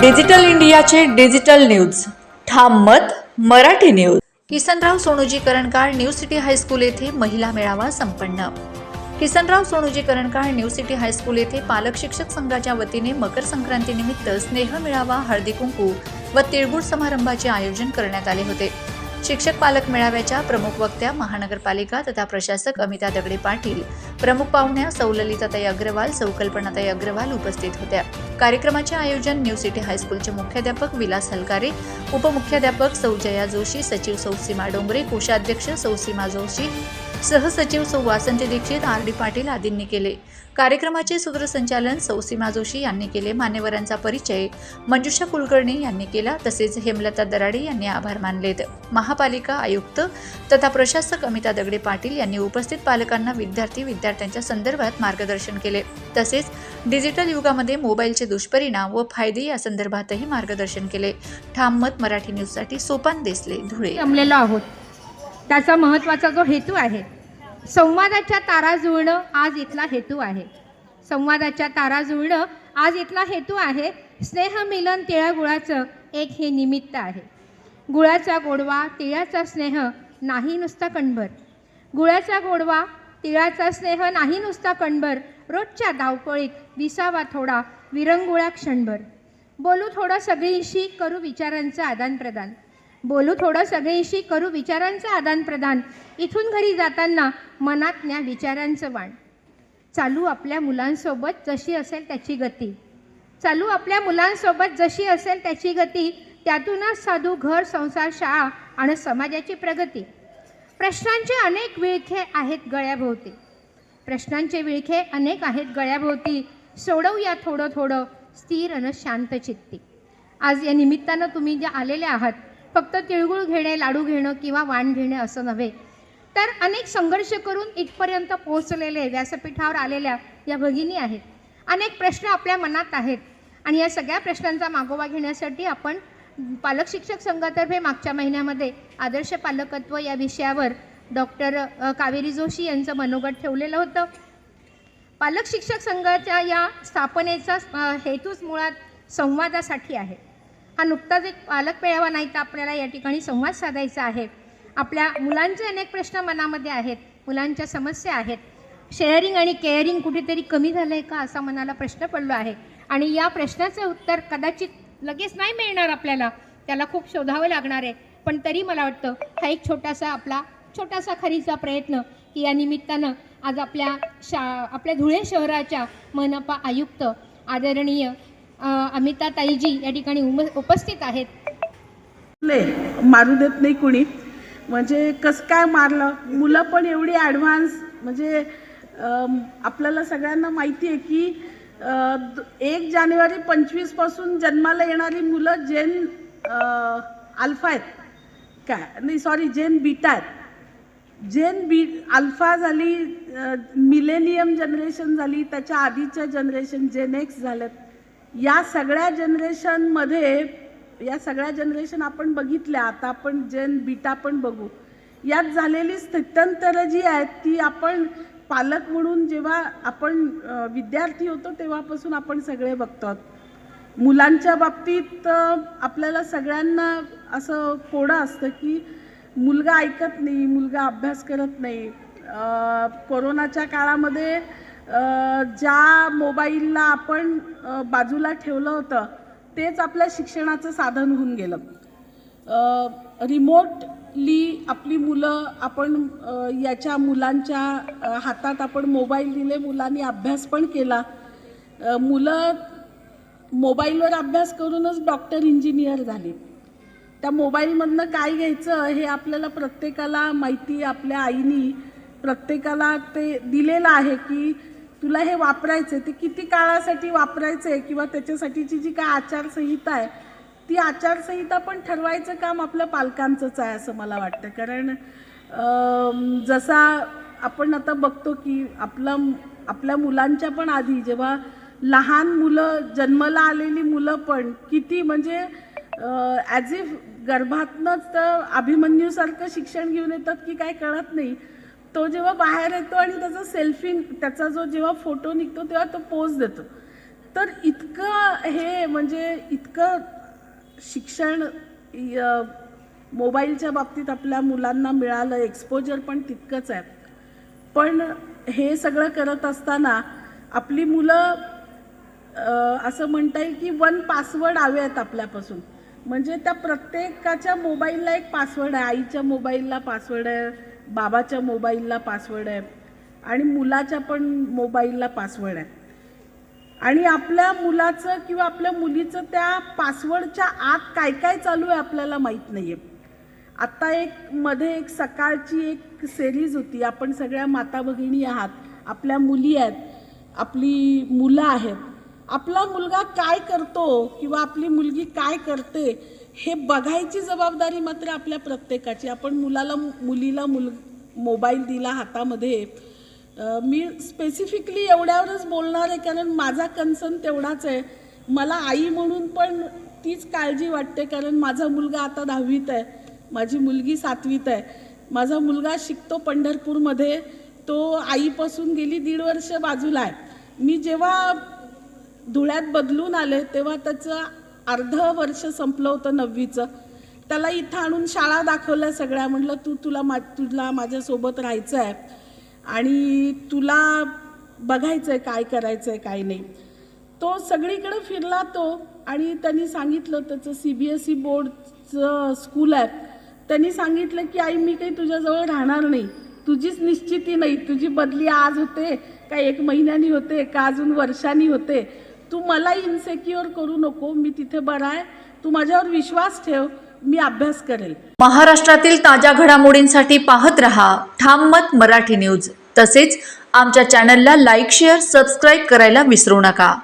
Digital इंडियाचे digital news. ठाम मत Marathi news. Kisanrao Sonoji Karankal new city high school येथे महिला मेळावा संपन्न. Kisanrao Sonoji Karankal new city high school येथे पालक शिक्षक संघाच्या वतीने मकर संक्रांतीनिमित्त स्नेह मेळावा हळदी कुंकू व तिळगुळ समारंभाचे आयोजन करण्यात आले होते. शिक्षक पालक मेळाव्याच्या प्रमुख वक्त्या महानगरपालिका तथा प्रशासक अमिता दगडे पाटील. प्रमुख पाहुण्या सौललिताताई अग्रवाल सौकल्पनाताई अग्रवाल उपस्थित होत्या. कार्यक्रमाचे आयोजन न्यू सिटी हायस्कूलचे मुख्याध्यापक विलास हलकारे उपमुख्याध्यापक सौ जया जोशी सचिव सौसीमा डोंगरे कोषाध्यक्ष सौसीमा जोशी सहसचिव सौ वासंती दीक्षित आर डी पाटील आदींनी केले. कार्यक्रमाचे सूत्रसंचालन सौ सीमा जोशी यांनी केले. मान्यवरांचा परिचय मंजुषा कुलकर्णी यांनी केला. तसेच हेमलता दराडे यांनी आभार मानलेत. महापालिका आयुक्त तथा प्रशासक अमिता दगडे पाटील यांनी उपस्थित पालकांना विद्यार्थी विद्यार्थ्यांच्या संदर्भात मार्गदर्शन केले. तसेच डिजिटल युगामध्ये मोबाईलचे दुष्परिणाम व फायदे या संदर्भातही मार्गदर्शन केले. ठाम मत मराठी न्यूजसाठी सोपान देसले धुळे. जमलेलो आहोत. त्याचा महत्त्वाचा जो हेतू आहे संवादाच्या तारा जुळणं आज इथला हेतू आहे. संवादाच्या तारा जुळणं आज इथला हेतू आहे स्नेहमिलन तिळागुळाचं एक हे निमित्त आहे. गुळाचा गोडवा तिळाचा स्नेह नाही नुसता कणभर. गुळाचा गोडवा तिळाचा स्नेह नाही नुसता कणभर रोजच्या धावपळीत विसावा थोडा विरंगुळा क्षणभर. बोलू थोडं सगळीशी करू विचारांचं आदानप्रदान. बोलू थोडं सगळीशी करू विचारांचं आदानप्रदान. इथून घरी जाताना मनात न्या विचारांचं वाण. चालू आपल्या मुलांसोबत जशी असेल त्याची गती. चालू आपल्या मुलांसोबत जशी असेल त्याची गती त्यातूनच साधू घर संसार शाळा आणि समाजाची प्रगती. प्रश्नांचे अनेक विळखे आहेत गळ्याभोवती. प्रश्नांचे विळखे अनेक आहेत गळ्याभोवती. सोडवूया थोडं थोडं स्थिर आणि शांत चित्ती. आज या निमित्तानं तुम्ही जे आलेले आहात फक्त तिळगुळ घेणे लाडू घेणं किंवा वाण घेणे असं नव्हे. तर अनेक संघर्ष करून इथपर्यंत पोहोचलेले व्यासपीठावर आलेल्या या भगिनी आहेत. अनेक प्रश्न आपल्या मनात आहेत. आणि या सगळ्या प्रश्नांचा मागोवा घेण्यासाठी आपण पालक शिक्षक संघातर्फे मागच्या महिन्यामध्ये आदर्श पालकत्व या विषयावर डॉक्टर कावेरी जोशी यांचं मनोगत ठेवलेलं होतं. पालक शिक्षक संघाच्या या स्थापनेचा हेतूच मुळात संवादासाठी आहे. हा नुकताच एक पालक मेळावा नाही तर आपल्याला या ठिकाणी संवाद साधायचा आहे. आपल्या मुलांचे अनेक प्रश्न मनामध्ये आहेत मुलांच्या समस्या आहेत. शेअरिंग आणि केअरिंग कुठेतरी कमी झालं आहे का असा मनाला प्रश्न पडलो आहे. आणि या प्रश्नाचं उत्तर कदाचित लगेच नाही मिळणार आपल्याला त्याला खूप शोधावं लागणार आहे. पण तरी मला वाटतं हा एक छोटासा आपला छोटासा खरीचा प्रयत्न की या निमित्तानं आज आपल्या शा आपल्या धुळे शहराच्या मनपा आयुक्त आदरणीय अमिता ताईजी या ठिकाणी उम उपस्थित आहेत. नाही मारू देत नाही कुणी. म्हणजे कसं काय मारलं? मुलं पण एवढी ॲडव्हान्स म्हणजे आपल्याला सगळ्यांना माहिती आहे की एक जानेवारी पंचवीसपासून जन्माला येणारी मुलं जेन अल्फा आहेत. काय? नाही सॉरी जेन बीटा आहेत. जेन बी अल्फा झाली मिलेनियम जनरेशन झाली त्याच्या आधीच्या जनरेशन जेन एक्स झाल्यात या सगळ्या जनरेशनमध्ये या सगळ्या जनरेशन आपण बघितल्या आता आपण जेन बीटा पण बघू. यात झालेली स्थित्यंतरं जी आहेत ती आपण पालक म्हणून जेव्हा आपण विद्यार्थी होतो तेव्हापासून आपण सगळे बघतो मुलांच्या बाबतीत आपल्याला सगळ्यांना असं कोडं असतं की मुलगा ऐकत नाही मुलगा अभ्यास करत नाही. कोरोनाच्या काळामध्ये ज्या मोबाईलला आपण बाजूला ठेवलं होतं तेच आपल्या शिक्षणाचं साधन होऊन गेलं. रिमोटली आपली मुलं आपण याच्या मुलांच्या हातात आपण मोबाईल दिले मुलांनी अभ्यास पण केला. मुलं मोबाईलवर अभ्यास करूनच डॉक्टर इंजिनियर झाले. त्या मोबाईलमधनं काय घ्यायचं हे आपल्याला प्रत्येकाला माहिती आपल्या आईनी प्रत्येकाला ते दिलेलं आहे की तुला हे वापरायचं आहे ते किती काळासाठी वापरायचं आहे किंवा त्याच्यासाठीची जी काय आचारसंहिता आहे ती आचारसंहिता पण ठरवायचं काम आपल्या पालकांचंच आहे असं मला वाटतं. कारण जसा आपण आता बघतो की आपला आपल्या मुलांच्या पण आधी जेव्हा लहान मुलं जन्मला आलेली मुलं पण किती म्हणजे ॲज इफ गर्भातनंच तर अभिमन्यूसारखं शिक्षण घेऊन येतात की काय कळत नाही. तो जेव्हा बाहेर येतो आणि त्याचा सेल्फी त्याचा जो जेव्हा फोटो निघतो तेव्हा तो पोज देतो. तर इतकं हे म्हणजे इतकं शिक्षण मोबाईलच्या बाबतीत आपल्या मुलांना मिळालं एक्सपोजर पण तितकंच आहे. पण हे सगळं करत असताना आपली मुलं असं म्हणता येईल की वन पासवर्ड हवे आहेत आपल्यापासून. म्हणजे त्या प्रत्येकाच्या मोबाईलला एक पासवर्ड आहे आईच्या मोबाईलला पासवर्ड आहे बाबाच्या मोबाईलला पासवर्ड आहे आणि मुलाच्या पण मोबाईलला पासवर्ड आहे. आणि आपल्या मुलाचं किंवा आपल्या मुलीचं त्या पासवर्डच्या आत काय काय चालू आहे आपल्याला माहीत नाही आहे आत्ता एक मध्ये एक सकाळची एक सिरीज होती. आपण सगळ्या माता भगिनी आहात आपल्या मुली आहेत आपली मुलं आहेत. आपला मुलगा काय करतो किंवा आपली मुलगी काय करते हे बघायची जबाबदारी मात्र आपल्या प्रत्येकाची. आपण मुलाला मुलीला मुल मोबाईल दिला हातामध्ये. मी स्पेसिफिकली एवढ्यावरच बोलणार आहे कारण माझा कन्सर्न तेवढाच आहे. मला आई म्हणून पण तीच काळजी वाटते कारण माझा मुलगा आता दहावीत आहे. माझी मुलगी सातवीत आहे. माझा मुलगा शिकतो पंढरपूरमध्ये. तो आईपासून गेली दीड वर्ष बाजूला आहे. मी जेव्हा धुळ्यात बदलून आले तेव्हा त्याचं अर्ध वर्ष संपलं होतं नववीचं. त्याला इथं आणून शाळा दाखवल्या सगळ्या. म्हटलं तू तुला मा तुला माझ्यासोबत राहायचं आहे आणि तुला बघायचं आहे काय करायचं आहे काय नाही. तो सगळीकडे फिरला तो आणि त्यांनी सांगितलं त्याचं सी बी एस ई बोर्डचं स्कूल आहे. त्यांनी सांगितलं की आई मी काही तुझ्याजवळ राहणार नाही. तुझीच निश्चिती नाही. तुझी बदली आज होते का एक महिन्यानी होते का अजून वर्षांनी होते? तू मला इन्सेक्युअर करू नको मी तिथे बरा आहे. तू माझ्यावर विश्वास ठेव मी अभ्यास करेल. महाराष्ट्रातील ताज्या घडामोडींसाठी पाहत रहा ठाम मत मराठी न्यूज तसेच आमच्या चॅनलला लाईक शेअर सबस्क्राईब करायला विसरू नका.